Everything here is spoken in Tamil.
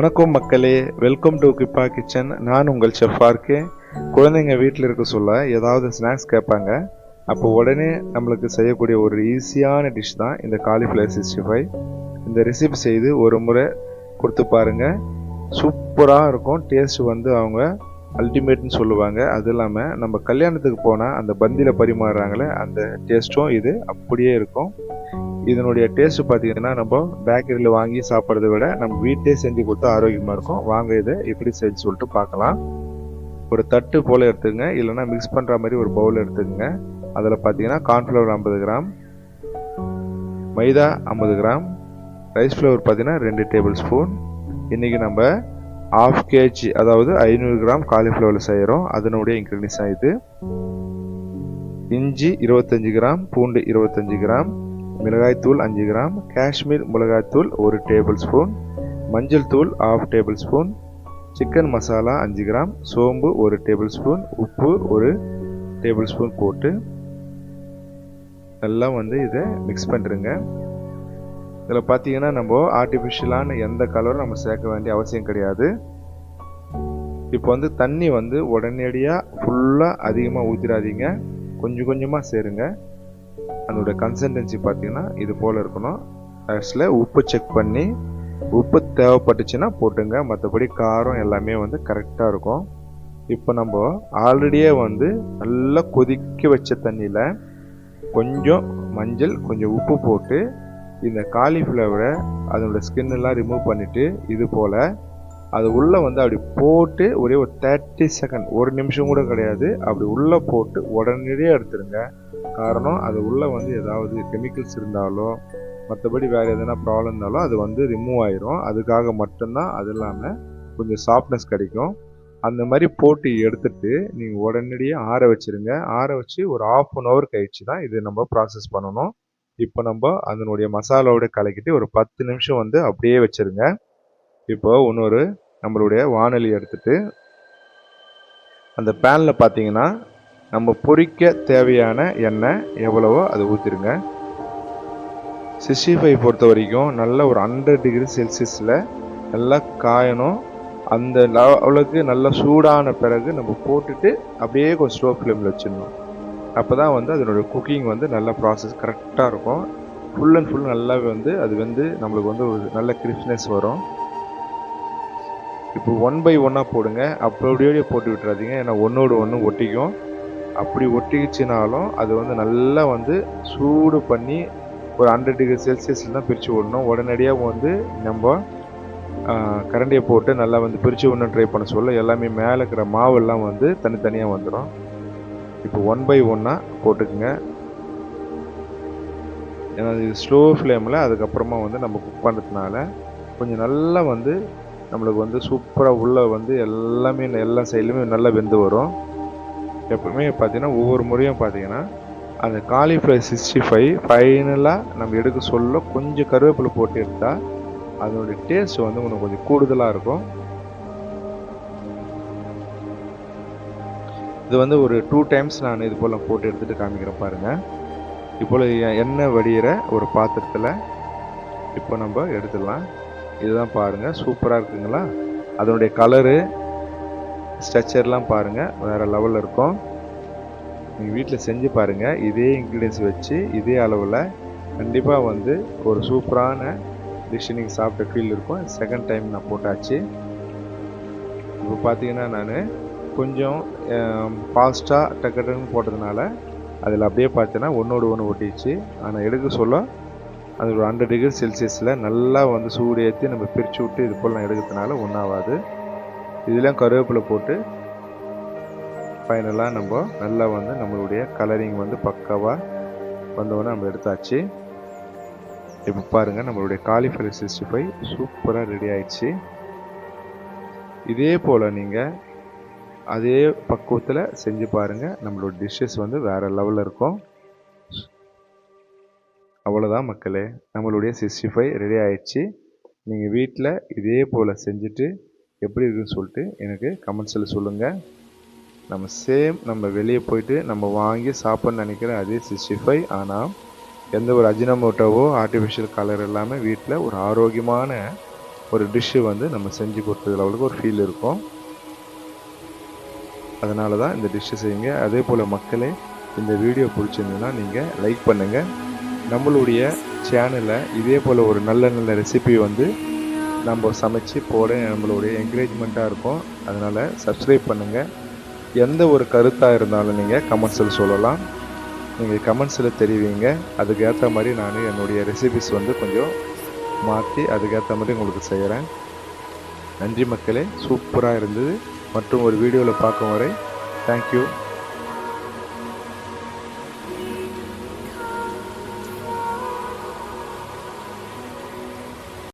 வணக்கம் மக்களே. வெல்கம் டு கிப்பா கிச்சன் நான் உங்கள் செஃப் ஆர்கே. குழந்தைங்க வீட்டில் இருக்க சொல்ல ஏதாவது ஸ்நாக்ஸ் கேட்பாங்க. அப்போ உடனே நம்மளுக்கு செய்யக்கூடிய ஒரு ஈஸியான டிஷ் தான் இந்த காலிஃப்ளவர் சிக்ஸ்டி ஃபைவ் இந்த ரெசிபி செய்து ஒரு முறை கொடுத்து பாருங்க. சூப்பராக இருக்கும். டேஸ்ட் வந்து அவங்க அல்டிமேட்னு சொல்லுவாங்க. அது இல்லாமல் நம்ம கல்யாணத்துக்கு போனால் அந்த பந்தியில் பரிமாறுறாங்களே அந்த டேஸ்ட்டும் இது அப்படியே இருக்கும். இதனுடைய டேஸ்ட் பார்த்தீங்கன்னா நம்ம பேக்கரியில் வாங்கி சாப்பிட்றத விட நம்ம வீட்டிலே செஞ்சு கொடுத்தா ஆரோக்கியமாக இருக்கும். வாங்க இதை எப்படி செஞ்சு சொல்லிட்டு பார்க்கலாம். ஒரு தட்டு போல் எடுத்துக்கங்க. இல்லைன்னா மிக்ஸ் பண்ணுற மாதிரி ஒரு பவுல் எடுத்துக்கங்க. அதில் பார்த்தீங்கன்னா கார்ன்ஃப்ளவர் ஐம்பது கிராம் மைதா ஐம்பது கிராம் ரைஸ் ஃப்ளவர் பார்த்தீங்கன்னா ரெண்டு டேபிள் ஸ்பூன் இன்றைக்கி நம்ம ஆஃப் கேஜி அதாவது ஐநூறு கிராம் காலிஃப்ளவர் செய்கிறோம் அதனுடைய இன்க்ரீடியன்ஸ் தான் இது. இஞ்சி இருபத்தஞ்சி கிராம் பூண்டு இருபத்தஞ்சி கிராம் மிளகாய்த்தூள் அஞ்சு கிராம் காஷ்மீர் மிளகாய்த்தூள் ஒரு டேபிள் ஸ்பூன் மஞ்சள் தூள் half table spoon chicken masala அஞ்சு கிராம் சோம்பு ஒரு டேபிள் ஸ்பூன் உப்பு ஒரு டேபிள் ஸ்பூன் போட்டு நல்லா வந்து இதை மிக்ஸ் பண்ணிடுங்க இதில் பார்த்தீங்கன்னா நம்ம ஆர்டிஃபிஷியலான எந்த கலரும் நம்ம சேர்க்க வேண்டிய அவசியம் கிடையாது. இப்போ வந்து தண்ணி வந்து உடனடியாக ஃபுல்லாக அதிகமாக ஊற்றிடாதீங்க கொஞ்சம் கொஞ்சமாக சேருங்க. அதோட கன்சன்டென்சி பார்த்தீங்கன்னா இது போல் இருக்கணும். லாஸ்ட்டில் உப்பு செக் பண்ணி உப்பு தேவைப்பட்டுச்சுன்னா போட்டுங்க. மற்றபடி காரம் எல்லாமே வந்து கரெக்டாக இருக்கும். இப்போ நம்ம ஆல்ரெடியே வந்து நல்லா கொதிக்க வச்ச தண்ணியில் கொஞ்சம் மஞ்சள் கொஞ்சம் உப்பு போட்டு இந்த காலிஃப்ளவரை அதனோட ஸ்கின்னெல்லாம் ரிமூவ் பண்ணிவிட்டு இது போல் அது உள்ளே வந்து அப்படி போட்டு ஒரே ஒரு தேர்ட்டி செகண்ட் ஒரு நிமிஷம் கூட கிடையாது. அப்படி உள்ளே போட்டு உடனடியாக எடுத்துருங்க காரணம் அது உள்ளே வந்து ஏதாவது கெமிக்கல்ஸ் இருந்தாலோ மற்றபடி வேறு எதனா ப்ராப்ளம் இருந்தாலும் அது வந்து ரிமூவ் ஆயிரும். அதுக்காக மட்டும்தான் அது இல்லாமல் கொஞ்சம் சாஃப்ட்னஸ் கிடைக்கும். அந்த மாதிரி போட்டு எடுத்துட்டு நீங்கள் உடனடியாக ஆற வச்சிருங்க. ஆற வச்சு ஒரு ஆஃப் அன் ஹவர் கழிச்சு தான் இது நம்ம ப்ராசஸ் பண்ணணும். இப்போ நம்ம அதனுடைய மசாலாவோட கலக்கிட்டு ஒரு பத்து நிமிஷம் வந்து அப்படியே வச்சிருங்க. இப்போ இன்னொரு நம்மளுடைய வானொலி எடுத்துட்டு அந்த பேனில் பார்த்தீங்கன்னா நம்ம பொறிக்க தேவையான எண்ணெய் எவ்வளவோ அதை ஊற்றிடுங்க சிக்ஸ்டி ஃபைவ் பொறுத்த வரைக்கும் நல்ல ஒரு ஹண்ட்ரட் டிகிரி செல்சியஸில் நல்லா காயணும். அந்த லெவலுக்கு நல்லா சூடான பிறகு நம்ம போட்டுட்டு அப்படியே கொஞ்சம் ஸ்லோ ஃப்ளேமில் வச்சிடணும். அப்போ தான் வந்து அதனுடைய குக்கிங் வந்து நல்ல ப்ராசஸ் கரெக்டாக இருக்கும். ஃபுல் அண்ட் ஃபுல் நல்லாவே வந்து அது வந்து நம்மளுக்கு வந்து ஒரு நல்ல கிறிஸ்னஸ் வரும். இப்போ ஒன் பை ஒன்னாக போடுங்க. அப்படியே போட்டு விட்டுறாதீங்க. ஏன்னா ஒன்றோடு ஒன்று ஒட்டிக்கும். அப்படி ஒட்டிக்கிச்சுனாலும் அது வந்து நல்லா வந்து சூடு பண்ணி ஒரு ஹண்ட்ரட் டிகிரி செல்சியஸில் தான் பிரித்து விடணும். உடனடியாக வந்து நம்ம கரண்டியை போட்டு நல்லா வந்து பிரித்து விடணும் ட்ரை பண்ண சொல்ல எல்லாமே மேலே இருக்கிற மாவெல்லாம் வந்து தனித்தனியாக வந்துடும் இப்போ ஒன் பை ஒன்னாக போட்டுக்குங்க. ஏன்னா இது ஸ்லோ ஃப்ளேமில் அதுக்கப்புறமா வந்து நம்ம குக் பண்ணுறதுனால கொஞ்சம் நல்லா வந்து நம்மளுக்கு வந்து சூப்பராக உள்ளே வந்து எல்லாமே எல்லா சைட்லையுமே நல்லா வெந்து வரும். எப்பவுமே பார்த்தீங்கன்னா ஒவ்வொரு முறையும் பார்த்தீங்கன்னா அந்த காலிஃப்ளவர் சிக்ஸ்டி ஃபைவ் ஃபைனலாக நம்ம எடுக்க சொல்ல கொஞ்சம் கருவேப்பிலை போட்டு எடுத்தால் அதனுடைய டேஸ்ட் வந்து உனக்கு கொஞ்சம் கூடுதலாக இருக்கும். இது வந்து ஒரு டூ டைம்ஸ் நான் இது போல் போட்டு எடுத்துகிட்டு காமிக்கிறேன் பாருங்கள் இப்போ எண்ணெய் வடிகிற ஒரு பாத்திரத்தில் இப்போ நம்ம எடுத்துடலாம். இதுதான் பாருங்கள் சூப்பராக இருக்குங்களா? அதனுடைய கலரு ஸ்ட்ரக்சர்லாம் பாருங்கள் வேறு லெவலில் இருக்கும். நீங்கள் வீட்டில் செஞ்சு பாருங்கள் இதே இன்க்ரீடியன்ஸ் வச்சு இதே அளவில் கண்டிப்பாக வந்து ஒரு சூப்பரான டிஷ் நீங்கள் சாப்பிட்ட ஃபீல் இருக்கும். செகண்ட் டைம் நான் போட்டாச்சு. இப்போ பார்த்தீங்கன்னா நான் கொஞ்சம் ஃபாஸ்ட்டாக டக்கு டக்குன்னு போட்டதுனால அதில் அப்படியே பார்த்தீங்கன்னா ஒன்றோடு ஒன்று ஒட்டிச்சு ஆனால் எடுக்க சொல்ல? அது ஒரு ஹண்ட்ரட் டிகிரி செல்சியஸில் நல்லா வந்து சூடு ஏற்றி நம்ம பிரித்து விட்டு இது போல் நான் எடுக்கிறதுனால ஒன்றாகாது இதெல்லாம் கருவேப்பிலை போட்டு ஃபைனலாக நம்ம நல்லா வந்து நம்மளுடைய கலரிங் வந்து பக்காவாக வந்தவொடனே நம்ம எடுத்தாச்சு. இப்போ பாருங்கள் நம்மளுடைய காலிஃப்ளவர் சிக்ஸ்டி ஃபைவ் சூப்பராக ரெடி ஆயிடுச்சு. இதே போல் நீங்கள் அதே பக்குவத்தில் செஞ்சு பாருங்கள் நம்மளோட டிஷ்ஷஸ் வந்து வேறு லெவலில் இருக்கும். அவ்வளோதான் மக்களே. நம்மளுடைய சிக்ஸ்டி ஃபைவ் ரெடி ஆயிடுச்சு. நீங்கள் வீட்டில் இதே போல் செஞ்சுட்டு எப்படி இருக்குன்னு சொல்லிட்டு எனக்கு கமெண்ட்ஸில் சொல்லுங்கள் நம்ம சேம் நம்ம வெளியே போயிட்டு நம்ம வாங்கி சாப்பிட்ணுன்னு நினைக்கிற அதே சிக்ஸ்டி ஃபைவ் ஆனால் எந்த ஒரு அஜினமோட்டோவோ ஆர்டிஃபிஷியல் கலர் இல்லாமல் வீட்டில் ஒரு ஆரோக்கியமான ஒரு டிஷ்ஷு வந்து நம்ம செஞ்சு கொடுத்தது அவளுக்கு ஒரு ஃபீல் இருக்கும். அதனால தான் இந்த டிஷ்ஷு செய்யுங்க. அதே போல் மக்களே இந்த வீடியோ பிடிச்சிருந்ததுன்னா நீங்கள் லைக் பண்ணுங்கள் நம்மளுடைய சேனலை இதே போல் ஒரு நல்ல நல்ல ரெசிபி வந்து நம்ம சமைச்சு போட நம்மளுடைய என்கரேஜ்மெண்ட்டாக இருக்கும். அதனால் சப்ஸ்கிரைப் பண்ணுங்கள் எந்த ஒரு கருத்தாக இருந்தாலும் நீங்கள் கமெண்ட்ஸில் சொல்லலாம். நீங்கள் கமெண்ட்ஸில் தெரிவிங்க. அதுக்கேற்ற மாதிரி நான் என்னுடைய ரெசிபிஸ் வந்து கொஞ்சம் மாற்றி அதுக்கேற்ற மாதிரி உங்களுக்கு செய்கிறேன் நன்றி மக்களே. சூப்பராக இருந்தது. மற்றும் ஒரு வீடியோவில் பார்க்கும் வரை தேங்க்யூ